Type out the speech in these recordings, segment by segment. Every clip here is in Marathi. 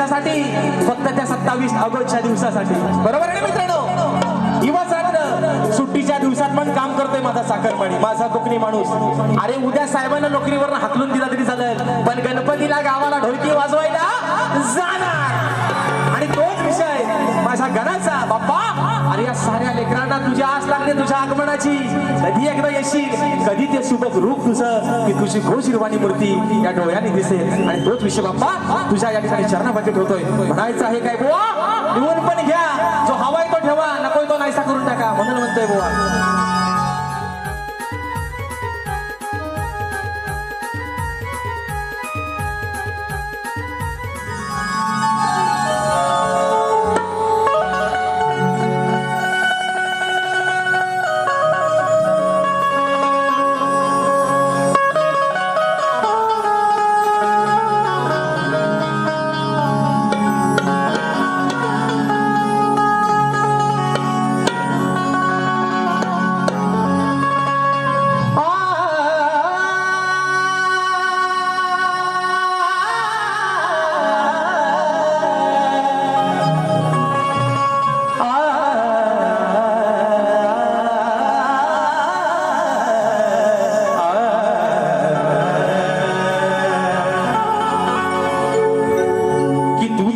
कशासाठी फक्त त्या सत्तावीस ऑगस्टच्या दिवसासाठी. बरोबर आहे ना मित्रांनो? दिवस रात्र सुट्टीच्या दिवसात पण काम करतोय माझा साखरपाणी माझा कोकणी माणूस. अरे उद्या साहेबांना नोकरीवर हाकलून दिला तरी चालेल पण गणपतीला गावाला ढोलकी वाजवायला जा. तुझी आस लागली तुझ्या आगमनाची. कधी एकदा येशील कधी ते सुबक रूप तुझं. की तुझी घोष निर्वाणी मूर्ती या डोळ्याने दिसेल. आणि तोच विषय बाप्पा तुझ्या या ठिकाणी चरणाबाजी ठेवतोय म्हणायचं आहे काय बुवा? लिहून पण घ्या. जो हवाय तो ठेवा. नकोय तो नाहीसा करून टाका. म्हणून म्हणतोय बुवा.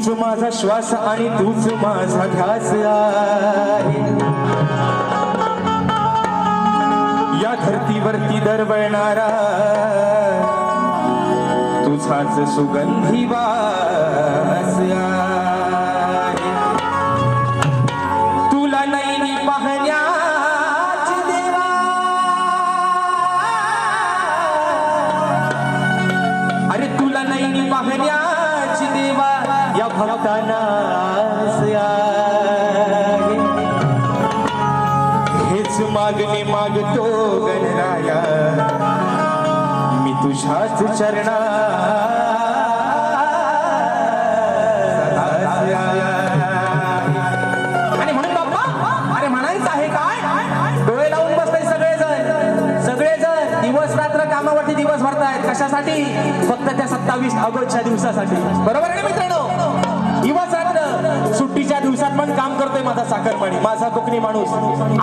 की तूच माझा श्वास आणि तूच माझा ध्यास आहे. या धरतीवरती दरवळणारा तुझाच सुगंधी वा या भक्तांना हेच मागणी मागतो गणराया। मी तुझ्याच चरणा आणि म्हणून बाप्पा अरे म्हणायचं आहे काय? डोळे लावून बसताय सगळेजण। सगळेजण दिवस रात्र कामावरती दिवस भरतायत। कशासाठी? फक्त त्या सत्तावीस ऑगस्टच्या दिवसासाठी। बरोबर आहे ना मित्रांनो? साखरपाणी. माझा कोकणी माणूस.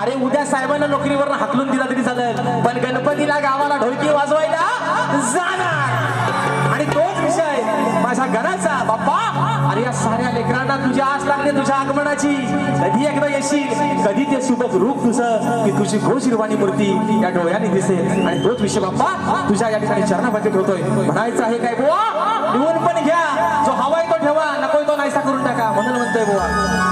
अरे उद्या साहेबांना नोकरीवर हाकलून दिला तरी चालेल. पण गणपतीला गावाला ढोलकी वाजवायला जाणार. आणि तोच विषय माझ्या घराचा. बाप्पा अरे या साऱ्या लेकरांना तुझी आस लागते तुझ्या आगमनाची. कधी एकदा येशील? कधी ते सुबक रूप तुझं की तुझी घोष निर्वाणी मूर्ती या डोळ्याने दिसेल. आणि तोच विषय बाप्पा तुझ्या या ठिकाणी चरणामध्ये ठेवतोय म्हणायचं आहे काय बुवा? लिहून पण घ्या. जो हवाय तो ठेवा नकोय तो नाहीसा करून टाका. म्हणून म्हणतोय बुवा.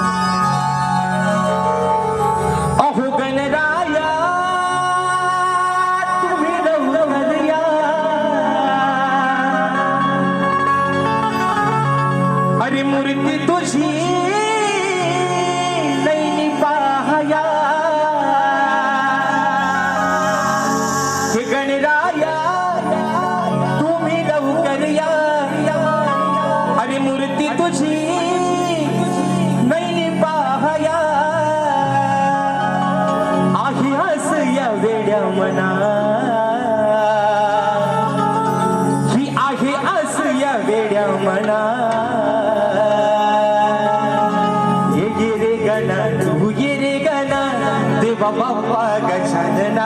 देवा बाप्पा गजानना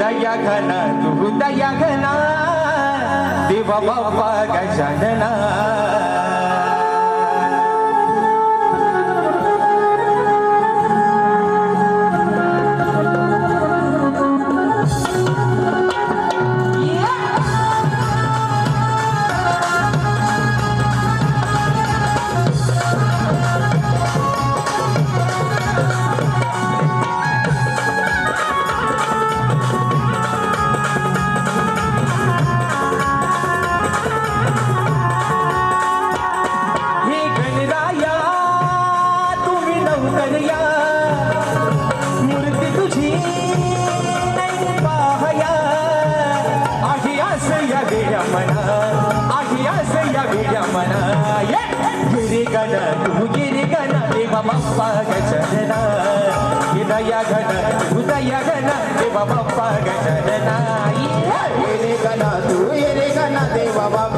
दया घना तू दया घना देवा बाप्पा गजानना. गण तू गिरे गण देवा बाप्पा गजनना ये दया घन तू दया घन देवा बाप्पा गजनना ये ये तू ये रे गणा बाप्पा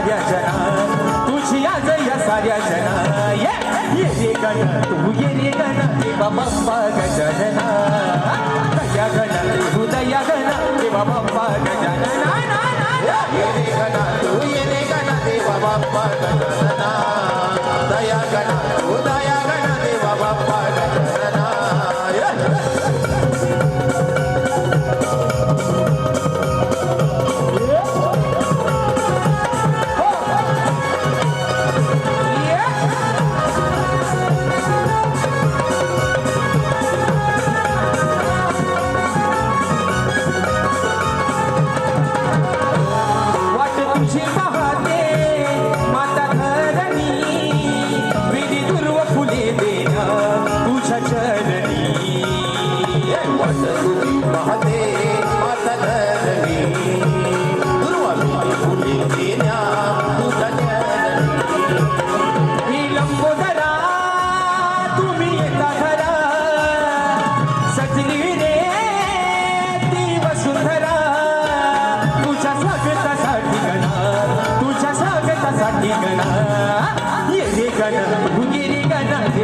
साऱ्या जना तुझी आज या साऱ्या जना ये रे गण तू ये रे गण. देवा बाप्पा गजानना. दया गण तू दया गण. देवा बाप्पा गजानना. ये रे गण तू ये रे गण. देवा बाप्पा Gajanana.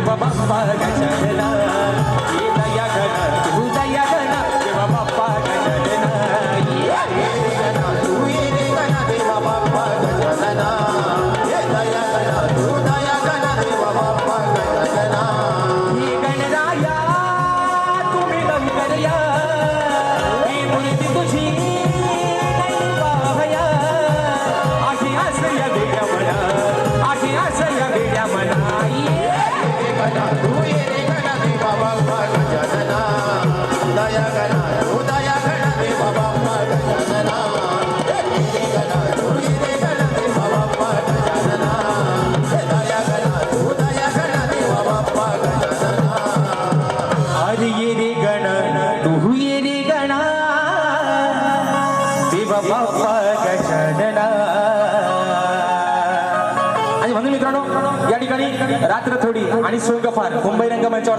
papá, papá, cállate la de Obrigado. रात्र थोडी आणि सुंग फार मुंबई रंगमंचावर